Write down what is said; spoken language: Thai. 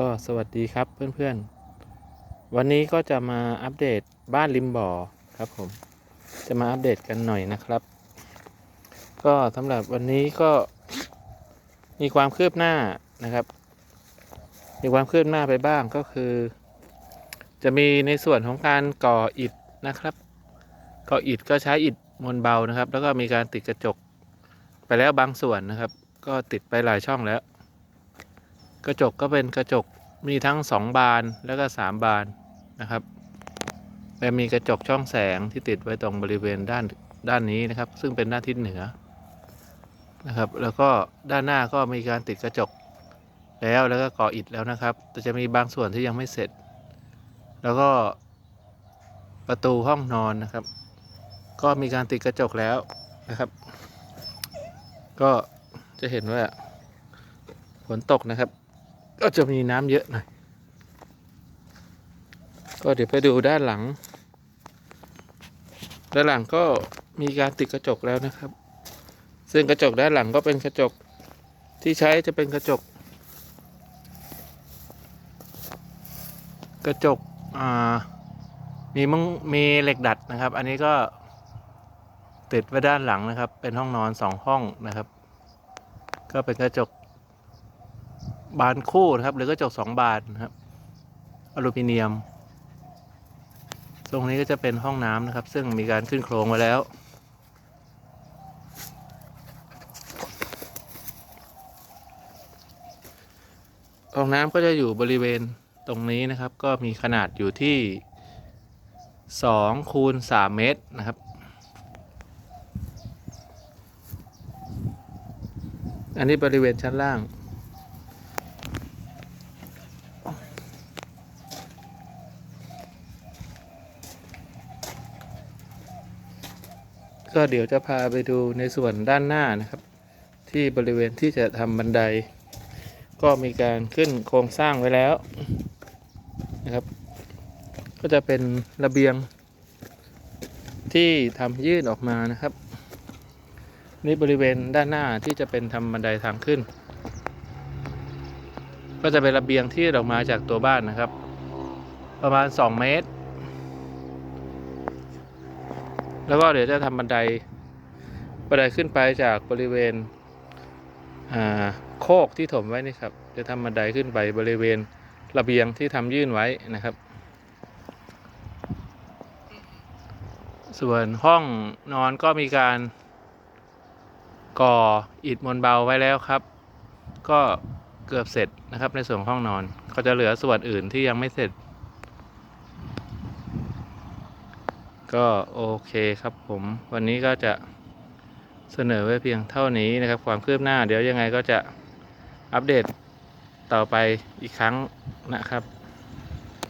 ก็สวัสดีครับเพื่อนๆ วันนี้ก็จะมาอัปเดตบ้านริมบ่อครับผม จะมาอัปเดตกันหน่อยนะครับ ก็สำหรับวันนี้ก็มีความคืบหน้านะครับ มีความคืบหน้าไปบ้างก็คือ จะมีในส่วนของการก่ออิฐนะครับ ก่ออิฐก็ใช้อิฐมวลเบานะครับ แล้วก็มีการติดกระจกไปแล้วบางส่วนนะครับ ก็ติดไปหลายช่องแล้ว กระจกก็เป็นกระจกมีทั้ง 2 บานแล้วก็ 3 บานนะครับและมีกระจกช่องแสงที่ติดไว้ตรงบริเวณด้านด้านนี้นะครับ ซึ่งเป็นด้านทิศเหนือนะครับ แล้วก็ด้านหน้าก็มีการติดกระจกแล้วแล้วก็ก่ออิฐแล้วนะครับ แต่จะมีบางส่วนที่ยังไม่เสร็จ แล้วก็ประตูห้องนอนนะครับ ก็มีการติดกระจกแล้วนะครับ ก็จะเห็นว่าฝนตกนะครับ ก็จะมีน้ำเยอะหน่อยก็เดี๋ยวไปดูด้านหลัง ด้านหลังก็มีการติดกระจกแล้วนะครับ ซึ่งกระจกด้านหลังก็เป็นกระจกที่ใช้จะเป็นกระจก กระจกอ่ามีมึงมีเหล็กดัดนะครับ อันนี้ก็ติดไว้ด้านหลังนะครับ เป็นห้องนอนสองห้องนะครับ ก็เป็นกระจก บานคู่นะครับ หรือกระจกสองบานนะครับอลูมิเนียม ตรงนี้ก็จะเป็นห้องน้ำนะครับ ซึ่งมีการขึ้นโครงไว้แล้วห้องน้ำก็จะอยู่บริเวณตรงนี้นะครับ ก็มีขนาดอยู่ที่2คูณ3เมตรนะครับ อันนี้บริเวณชั้นล่าง ก็เดี๋ยวจะพาไปดูในส่วนด้านหน้านะครับ ที่บริเวณที่จะทำบันได ก็มีการขึ้นโครงสร้างไว้แล้วนะครับ ก็จะเป็นระเบียงที่ทำยื่นออกมานะครับ นี่บริเวณด้านหน้าที่จะเป็นทำบันไดทางขึ้น ก็จะเป็นระเบียงที่ออกมาจากตัวบ้านนะครับ ประมาณ 2 เมตร แล้วก็เดี๋ยวจะทำบันไดบันไดขึ้นไปจากบริเวณโคกที่ถมไว้นี่ครับ จะทำบันไดขึ้นไปบริเวณระเบียงที่ทำยื่นไว้นะครับ ส่วนห้องนอนก็มีการก่ออิฐมวลเบาไว้แล้วครับ ก็เกือบเสร็จนะครับในส่วนห้องนอน ก็จะเหลือส่วนอื่นที่ยังไม่เสร็จ ก็โอเคครับผมวันนี้ก็จะเสนอไว้เพียงเท่านี้นะครับ ความคืบหน้าเดี๋ยวยังไงก็จะอัปเดตต่อไปอีกครั้งนะครับ